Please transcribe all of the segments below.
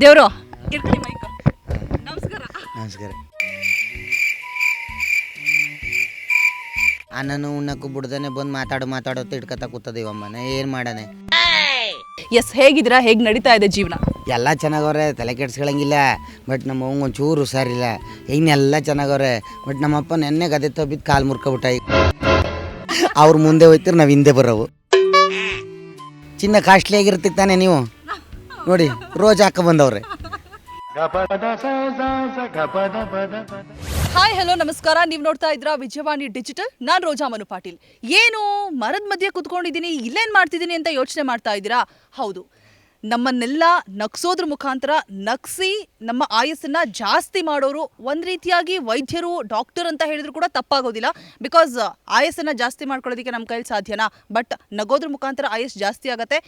ದೇವ್ರು ನಮಸ್ಕಾರ. ನಮಸ್ಕಾರ. ಅನ್ನನು ಉಣ್ಣಕ್ಕೂ ಬಿಡ್ದೇನೆ ಬಂದು ಮಾತಾಡು ಮಾತಾಡೋದು ಇಟ್ಕೊತಾ ಕೂತದೀವಮ್ಮ ಇವಮ್ಮನೆ ಏನು ಮಾಡನೆ? ಎಸ್ ಹೇಗಿದ್ರ ಹೇಗ್ ನಡೀತಾ ಇದೆ ಜೀವನ? ಎಲ್ಲ ಚೆನ್ನಾಗವ್ರೆ ತಲೆ ಕೆಡ್ಸ್ಕೊಳಂಗಿಲ್ಲ ಬಟ್ ನಮ್ಮ ಅವ್ವಂಗೆ ಒಂಚೂರು ಹುಷಾರಿಲ್ಲ. ಇನ್ನೆಲ್ಲ ಚೆನ್ನಾಗವ್ರೆ ಬಟ್ ನಮ್ಮಪ್ಪ ನೆನ್ನೆ ಗದೆ ತಬ್ಬಿದ್ದು ಕಾಲು ಮುರ್ಕೊಬಿಟ್ಟ. ಅವ್ರು ಮುಂದೆ ಹೋಯ್ತಿರ್ ನಾವು ಹಿಂದೆ ಬರೋವು. ಚಿನ್ನ ಕಾಸ್ಟ್ಲಿ ಆಗಿರ್ತಿತ್ತಾನೆ ನೀವು? ನೋಡಿ, ರೋಜ್ ಹಾಕ ಬಂದವ್ರೆ. ಹಾಯ್ ಹಲೋ ನಮಸ್ಕಾರ. ನೀವು ನೋಡ್ತಾ ಇದ್ದೀರಾ ವಿಜಯವಾಣಿ ಡಿಜಿಟಲ್. ನಾನು ರೋಜಾ ಮನು ಪಾಟೀಲ್. ಏನು, ಮರದ ಮಧ್ಯೆ ಕುತ್ಕೊಂಡಿದ್ದೀನಿ, ಇಲ್ಲೇನು ಮಾಡ್ತಿದ್ದೀನಿ ಅಂತ ಯೋಚನೆ ಮಾಡ್ತಾ ಇದ್ದೀರಾ? ಹೌದು. ನಮ್ಮನ್ನೆಲ್ಲ ನಗ್ಸೋದ್ರ ಮುಖಾಂತರ ನಗ್ಸಿ, ನಮ್ಮ ಆಯಸ್ಸನ್ನ ಜಾಸ್ತಿ ಮಾಡೋರು, ಒಂದು ರೀತಿಯಾಗಿ ವೈದ್ಯರು, ಡಾಕ್ಟರ್ ಅಂತ ಹೇಳಿದ್ರು ಕೂಡ ತಪ್ಪಾಗೋದಿಲ್ಲ. ಬಿಕಾಸ್ ಆಯಸ್ಸನ್ನ ಜಾಸ್ತಿ ಮಾಡ್ಕೊಳ್ಳೋದಕ್ಕೆ ನಮ್ಮ ಕೈಲಿ ಸಾಧ್ಯನಾ? ಬಟ್ ನಗೋದ್ರ ಮುಖಾಂತರ ಆಯಸ್ ಜಾಸ್ತಿ ಆಗತ್ತೆ.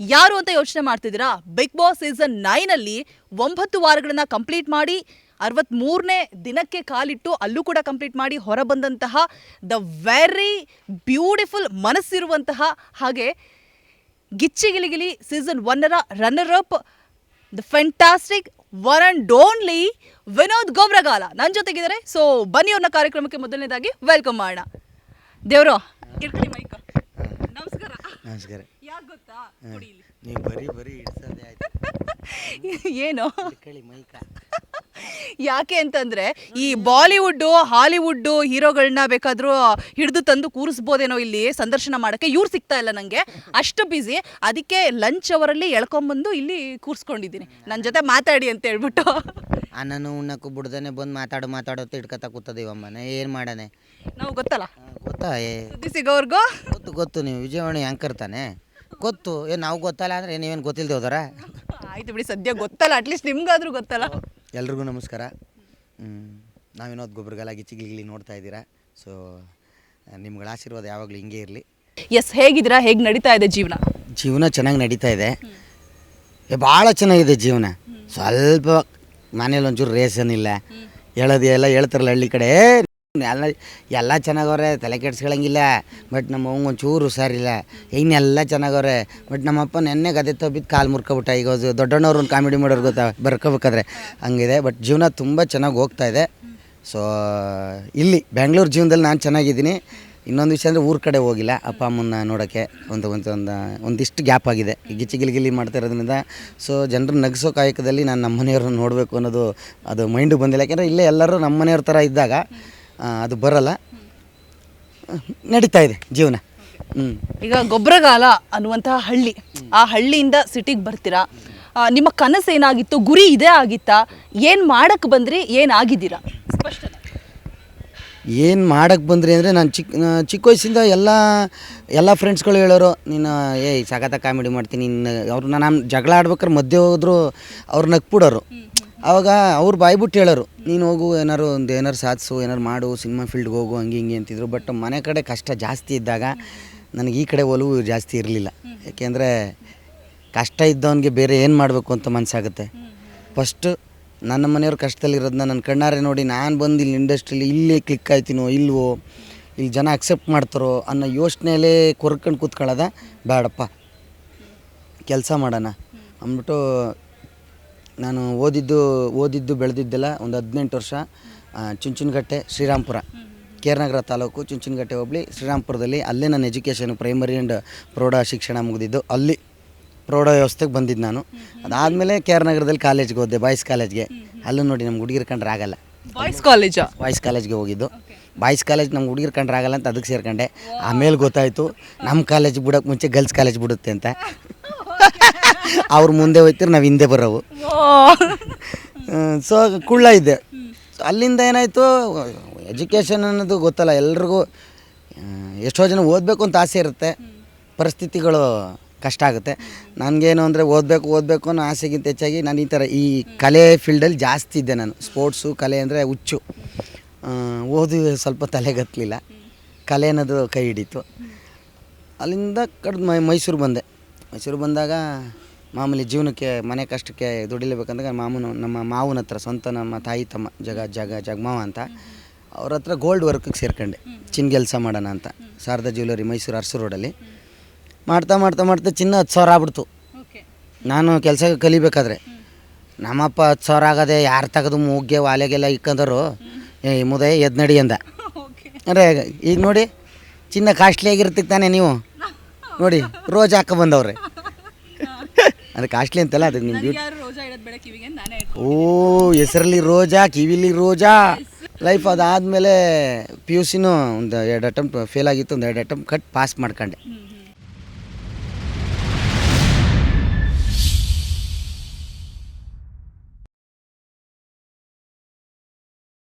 ಯಾರು ಅಂತ ಯೋಚನೆ ಮಾಡ್ತಿದ್ದೀರಾ? ಬಿಗ್ ಬಾಸ್ ಸೀಸನ್ ನೈನಲ್ಲಿ ಒಂಬತ್ತು ವಾರಗಳನ್ನು ಕಂಪ್ಲೀಟ್ ಮಾಡಿ ಅರವತ್ತ್ಮೂರನೇ ದಿನಕ್ಕೆ ಕಾಲಿಟ್ಟು ಅಲ್ಲೂ ಕೂಡ ಕಂಪ್ಲೀಟ್ ಮಾಡಿ ಹೊರಬಂದಂತಹ ದ ವೆರಿ ಬ್ಯೂಟಿಫುಲ್ ಮನಸ್ಸಿರುವಂತಹ ಹಾಗೆ ಗಿಚ್ಚಿಗಿಲಿಗಿಲಿ ಸೀಸನ್ ಒನ್ನರ ರನ್ನರ್ ಅಪ್ ದ ಫೆಂಟಾಸ್ಟಿಕ್ ವರ್ ಅಂಡ್ ಓನ್ಲಿ ವಿನೋದ್ ಗೊಬ್ರಗಾಲ. ನನ್ನ ಜೊತೆಗಿದ್ದಾರೆ. ಸೊ ಬನ್ನಿ ಅವ್ರನ್ನ ಕಾರ್ಯಕ್ರಮಕ್ಕೆ ಮೊದಲನೇದಾಗಿ ವೆಲ್ಕಮ್ ಮಾಡೋಣ ದೇವರು ಇರ್ತೀನಿ ಮೈಕ್ ನಮಸ್ಕಾರ ಯಾಕೆ ಗೊತ್ತಾ? ಕೊಡಿ ಇಲ್ಲಿ. ನೀವು ಬರೀ ಬರೀ ಹಿಡ್ಸೋದೇ ಆಯ್ತು. ಏನು? ಇಟ್ಕೊಳ್ಳಿ ಮೈಕ. ಯಾಕೆ ಅಂತಂದ್ರೆ ಈ ಬಾಲಿವುಡ್ ಹಾಲಿವುಡ್ ಹೀರೋಗಳನ್ನ ಬೇಕಾದ್ರೂ ಹಿಡಿದು ತಂದು ಕೂರಿಸ್ಬೋದೇನೋ ಇಲ್ಲಿ ಸಂದರ್ಶನ ಮಾಡಕ್ಕೆ ಇವ್ರು ಸಿಗ್ತಾ ಇಲ್ಲ ನಂಗೆ. ಅಷ್ಟು ಬಿಸಿ ಅದಕ್ಕೆ ಲಂಚ್ ಅವರಲ್ಲಿ ಎಳ್ಕೊಂಬಂದು ಇಲ್ಲಿ ಕೂರಿಸ್ಕೊಂಡಿದ್ದೀನಿ. ನನ್ನ ಜೊತೆ ಮಾತಾಡಿ ಅಂತ ಹೇಳ್ಬಿಟ್ಟು. ಅನ್ನನು ಉಣ್ಣಕ್ಕೂ ಬಿಡ್ದೇನೆ ಬಂದು ಮಾತಾಡು ಮಾತಾಡೋ ಇಟ್ಕೊತ ಕೂತದೆ ಇವಮ್ಮನೆ. ಏನು ಮಾಡನೆ? ನಾವು ಗೊತ್ತಲ್ಲ. ಗೊತ್ತಾ? ಏ ಸುದ್ದಿ ಸಿಗೋವರೆಗೂ ಗೊತ್ತು ಗೊತ್ತು. ನೀವು ವಿಜಯವಾಣಿ ಆ್ಯಂಕರ್ ತಾನೆ? ಗೊತ್ತು. ಏನ್ ನಾವು ಗೊತ್ತಲ್ಲ ಅಂದ್ರೆ ನೀವೇನು ಗೊತ್ತಿಲ್ಲದೆ ಹೋದಾರ? ಆಯ್ತು ಬಿಡಿ ಸದ್ಯ ಗೊತ್ತಲ್ಲ. ಅಟ್ಲೀಸ್ಟ್ ನಿಮ್ಗಾದ್ರೂ ಗೊತ್ತಲ್ಲ. ಎಲ್ರಿಗೂ ನಮಸ್ಕಾರ. ನಾವಿನ್ನೋದು ಗೊಬ್ಬರಗೆಲ್ಲ ಗಿಚ್ಚಿಗಿಲಿ ನೋಡ್ತಾ ಇದ್ದೀರಾ. ಸೊ ನಿಮ್ಗಳ ಆಶೀರ್ವಾದ ಯಾವಾಗಲೂ ಹಿಂಗೆ ಇರಲಿ. ಎಸ್ ಹೇಗಿದ್ದೀರಾ? ಹೇಗೆ ನಡೀತಾ ಇದೆ ಜೀವನ? ಜೀವನ ಚೆನ್ನಾಗಿ ನಡೀತಾ ಇದೆ. ಭಾಳ ಚೆನ್ನಾಗಿದೆ ಜೀವನ. ಸ್ವಲ್ಪ ಮನೇಲಿ ಒಂಚೂರು ರೇಷನ್ ಇಲ್ಲ. ಹೇಳೋದು ಎಲ್ಲ ಹೇಳ್ತಾರಲ್ಲ ಹಳ್ಳಿ ಕಡೆ. "ಏ, ಎಲ್ಲ ಎಲ್ಲ ಚೆನ್ನಾಗವ್ರೆ, ತಲೆ ಕೆಡ್ಸ್ಕೊಳಂಗಿಲ್ಲ. ಬಟ್ ನಮ್ಮ ಅವಂಗೆ ಒಂಚೂರು ಹುಷಾರಿಲ್ಲ. ಇನ್ನೆಲ್ಲ ಚೆನ್ನಾಗವ್ರೆ. ಬಟ್ ನಮ್ಮಪ್ಪ ನೆನ್ನೆ ಗದೆ ತಬ್ಬಿದ್ದು ಕಾಲು ಮುರ್ಕೊಬಿಟ್ಟ. ಈಗ ದೊಡ್ಡಣ್ಣವ್ರು ಒಂದು ಕಾಮಿಡಿ ಮಾಡೋರು ಗೊತ್ತಾ? ಬರ್ಕೋಬೇಕಾದ್ರೆ. ಹಂಗಿದೆ. ಬಟ್ ಜೀವನ ತುಂಬ ಚೆನ್ನಾಗಿ ಹೋಗ್ತಾ ಇದೆ. ಸೊ ಇಲ್ಲಿ ಬೆಂಗಳೂರು ಜೀವನದಲ್ಲಿ ನಾನು ಚೆನ್ನಾಗಿದ್ದೀನಿ. ಇನ್ನೊಂದು ವಿಷಯ ಅಂದರೆ ಊರ ಕಡೆ ಹೋಗಿಲ್ಲ. ಅಪ್ಪ, ಅಮ್ಮನ್ನ ನೋಡೋಕ್ಕೆ ಒಂದು ಒಂದು ಒಂದು ಒಂದಿಷ್ಟು ಗ್ಯಾಪ್ ಆಗಿದೆ. ಗಿಚ್ಚಿ ಗಿಲಿಗಿಲಿ ಮಾಡ್ತಾ ಇರೋದ್ರಿಂದ. ಸೊ ಜನರು ನಗಿಸೋ ಕಾಯಕದಲ್ಲಿ ನಾನು ನಮ್ಮ ಮನೆಯವ್ರನ್ನ ನೋಡಬೇಕು ಅನ್ನೋದು ಅದು ಮೈಂಡು ಬಂದಿಲ್ಲ. ಯಾಕೆಂದರೆ ಇಲ್ಲೇ ಎಲ್ಲರೂ ನಮ್ಮ ಮನೆಯವ್ರ ಥರ ಇದ್ದಾಗ ಅದು ಬರಲ್ಲ. ನಡೀತಾ ಇದೆ ಜೀವನ. ಹ್ಞೂ ಈಗ ಗೊಬ್ಬರಗಾಲ ಅನ್ನುವಂತಹ ಹಳ್ಳಿ. ಆ ಹಳ್ಳಿಯಿಂದ ಸಿಟಿಗೆ ಬರ್ತೀರಾ? ಆ, ನಿಮ್ಮ ಕನಸು ಏನಾಗಿತ್ತು? ಗುರಿ ಇದೇ ಆಗಿತ್ತಾ? ಏನು ಮಾಡಕ್ಕೆ ಬಂದ್ರಿ? ಏನಾಗಿದ್ದೀರಾ ಸ್ಪಷ್ಟ ಏನು ಮಾಡಕ್ಕೆ ಬಂದ್ರಿ ಅಂದರೆ ನಾನು ಚಿಕ್ಕ ನಾ- ಚಿಕ್ಕ ವಯಸ್ಸಿಂದ ಎಲ್ಲ ಎಲ್ಲ ಫ್ರೆಂಡ್ಸ್ಗಳು ಹೇಳೋರು ನೀನು ಏಯ್ ಸಾಗತ ಕಾಮಿಡಿ ಮಾಡ್ತೀನಿ ಇನ್ನು ಅವ್ರು ನಾನು ಜಗಳ ಆಡ್ಬೇಕಾದ್ರೆ ಮಧ್ಯೆ ಹೋದ್ರು ಅವ್ರು ನಕ್ಬಿಡೋರು ಅವಾಗ ಅವ್ರು ಬಾಯ್ಬಿಟ್ಟು ಹೇಳೋರು, ನೀನು ಹೋಗು, ಏನಾರು ಒಂದು ಏನಾರು ಸಾಧಿಸು, ಏನಾರು ಮಾಡು, ಸಿನಿಮಾ ಫೀಲ್ಡ್ಗೆ ಹೋಗು, ಹಂಗೆ ಹಿಂಗೆ ಅಂತಿದ್ರು. ಬಟ್ ಮನೆ ಕಡೆ ಕಷ್ಟ ಜಾಸ್ತಿ ಇದ್ದಾಗ ನನಗೆ ಈ ಕಡೆ ಒಲವು ಜಾಸ್ತಿ ಇರಲಿಲ್ಲ. ಯಾಕೆಂದರೆ ಕಷ್ಟ ಇದ್ದವನಿಗೆ ಬೇರೆ ಏನು ಮಾಡಬೇಕು ಅಂತ ಮನಸ್ಸಾಗುತ್ತೆ ಫಸ್ಟು ನನ್ನ ಮನೆಯವ್ರ ಕಷ್ಟದಲ್ಲಿರೋದನ್ನ ನನ್ನ ಕಣ್ಣಾರೆ ನೋಡಿ ನಾನು ಬಂದು ಇಲ್ಲಿ ಇಂಡಸ್ಟ್ರಿಲಿ ಇಲ್ಲಿ ಕ್ಲಿಕ್ ಆಯ್ತೀನೋ ಇಲ್ವೋ, ಇಲ್ಲಿ ಜನ ಅಕ್ಸೆಪ್ಟ್ ಮಾಡ್ತಾರೋ ಅನ್ನೋ ಯೋಚನೆಯಲ್ಲೇ ಕೊರ್ಕೊಂಡು ಕೂತ್ಕೊಳ್ಳೋದ ಬೇಡಪ್ಪ. ಕೆಲಸ ಮಾಡೋಣ. ಅಂದ್ಬಿಟ್ಟು ನಾನು ಓದಿದ್ದು ಓದಿದ್ದು ಬೆಳೆದಿದ್ದೆಲ್ಲ ಒಂದು ಹದಿನೆಂಟು ವರ್ಷ ಚುಂಚುನಗಟ್ಟೆ ಚುಂಚನಕಟ್ಟೆ ಶ್ರೀರಾಮ್ಪುರ ಕೇರ್ನಗರ ತಾಲೂಕು ಚುಂಚನಕಟ್ಟೆ ಹೋಬಳಿ ಶ್ರೀರಾಮ್ಪುರದಲ್ಲಿ ಅಲ್ಲೇ ನನ್ನ ಎಜುಕೇಷನ್ ಪ್ರೈಮರಿ ಆ್ಯಂಡ್ ಪ್ರೌಢ ಶಿಕ್ಷಣ ಮುಗಿದಿದ್ದು. ಅಲ್ಲಿ ಪ್ರೌಢ ವ್ಯವಸ್ಥೆಗೆ ಬಂದಿದ್ದು ನಾನು. ಅದಾದಮೇಲೆ ಕೇರ್ನಗರದಲ್ಲಿ ಕಾಲೇಜ್ಗೆ ಹೋದೆ ಬಾಯ್ಸ್ ಕಾಲೇಜ್ಗೆ ಅಲ್ಲೂ ನೋಡಿ ನಮ್ಗೆ ಹುಡುಗಿರ್ ಕಂಡ್ರೆ ಆಗಲ್ಲ. ಬಾಯ್ಸ್ ಕಾಲೇಜ್ ಬಾಯ್ಸ್ ಕಾಲೇಜ್ಗೆ ಹೋಗಿದ್ದು. ಬಾಯ್ಸ್ ಕಾಲೇಜ್ ನಮ್ಗೆ ಹುಡುಗಿರ್ ಕಂಡ್ರೆ ಆಗಲ್ಲ ಅಂತ ಅದಕ್ಕೆ ಸೇರ್ಕೊಂಡೆ. ಆಮೇಲೆ ಗೊತ್ತಾಯಿತು ನಮ್ಮ ಕಾಲೇಜ್ ಬಿಡೋಕೆ ಮುಂಚೆ ಗರ್ಲ್ಸ್ ಕಾಲೇಜ್ ಬಿಡುತ್ತೆ ಅಂತ. ಅವ್ರು ಮುಂದೆ ಹೋಯ್ತಿರ್ ನಾವು ಹಿಂದೆ ಬರೋವು. ಸೊ ಕುಳ್ಳ ಇದ್ದೆ ಅಲ್ಲಿಂದ ಏನಾಯಿತು ಎಜುಕೇಷನ್ ಅನ್ನೋದು ಗೊತ್ತಲ್ಲ ಎಲ್ರಿಗೂ ಎಷ್ಟೋ ಜನ ಓದಬೇಕು ಅಂತ ಆಸೆ ಇರುತ್ತೆ. ಪರಿಸ್ಥಿತಿಗಳು ಕಷ್ಟ ಆಗುತ್ತೆ. ನನಗೇನು ಅಂದರೆ ಓದಬೇಕು ಓದಬೇಕು ಅನ್ನೋ ಆಸೆಗಿಂತ ಹೆಚ್ಚಾಗಿ ನಾನು ಈ ಥರ ಈ ಕಲೆ ಫೀಲ್ಡಲ್ಲಿ ಜಾಸ್ತಿ ಇದ್ದೆ ನಾನು. ಸ್ಪೋರ್ಟ್ಸು ಕಲೆ ಅಂದರೆ ಹುಚ್ಚು. ಓದಿ ಓದು ಸ್ವಲ್ಪ ತಲೆಗತ್ತಲಿಲ್ಲ ಕಲೆ ಅನ್ನೋದು ಕೈ ಹಿಡಿತು. ಅಲ್ಲಿಂದ ಕಡ್ದು ಮೈ ಮೈಸೂರು ಬಂದೆ. ಮೈಸೂರು ಬಂದಾಗ ಮಾಮೂಲಿ ಜೀವನಕ್ಕೆ ಮನೆ ಕಷ್ಟಕ್ಕೆ ದುಡಿಲೇಬೇಕಂದ್ರೆ ಮಾಮೂನು ನಮ್ಮ ಮಾವನ ಹತ್ರ ಸ್ವಂತ ನಮ್ಮ ತಾಯಿ ತಮ್ಮ ಜಗ ಜಗ ಜಗಮಾವ ಅಂತ ಅವ್ರ ಹತ್ರ ಗೋಲ್ಡ್ ವರ್ಕಿಗೆ ಸೇರ್ಕೊಂಡೆ. ಚಿನ್ನ ಕೆಲಸ ಮಾಡೋಣ ಅಂತ. ಶಾರದಾ ಜ್ಯುವೆಲರಿ ಮೈಸೂರು ಅರಸು ರೋಡಲ್ಲಿ ಮಾಡ್ತಾ ಮಾಡ್ತಾ ಮಾಡ್ತಾ ಚಿನ್ನ ಹತ್ತು ಸಾವಿರ ಆಗ್ಬಿಡ್ತು. ನಾನು ಕೆಲಸ ಕಲಿಬೇಕಾದ್ರೆ. ನಮ್ಮಪ್ಪ ಹತ್ತು ಸಾವಿರ ಆಗದೆ ಯಾರು ತೆಗೆದು ಮೂಗ್ಗೆ ವಾಲೆಗೆಲ್ಲ ಇಕ್ಕಂದರು ಏ ಮುದಯ ಎದ್ನಡಿ ಅಂದ. ಅಂದರೆ ಈಗ ನೋಡಿ ಚಿನ್ನ ಕಾಸ್ಟ್ಲಿ ಆಗಿರ್ತಿತ್ತು ತಾನೇ ನೀವು? ನೋಡಿ ರೋಜ್ ಹಾಕ ಬಂದವ್ರೆ. ಅದು ಕಾಸ್ಟ್ಲಿ ಅಂತಲ್ಲ ಅದಕ್ಕೆ ನಿಮ್ಮ ಬ್ಯೂಟಿ ಯಾರು ರೋಜಾ ಇಡೋದು ಬೇಡ ಕಿವಿಗೆ ನಾನೇ ಓ ಹೆಸರಲ್ಲಿ ರೋಜಾ ಕಿವಿಲಿ ರೋಜಾ. ಲೈಫ್ ಅದಾದಮೇಲೆ ಪಿ ಯು ಸಿನೂ ಒಂದು ಎರಡು ಅಟೆಂಪ್ಟ್ ಫೇಲ್ ಆಗಿತ್ತು ಒಂದು ಎರಡು ಅಟೆಂಪ್ಟ್ ಕಟ್ ಪಾಸ್ ಮಾಡ್ಕೊಂಡೆ.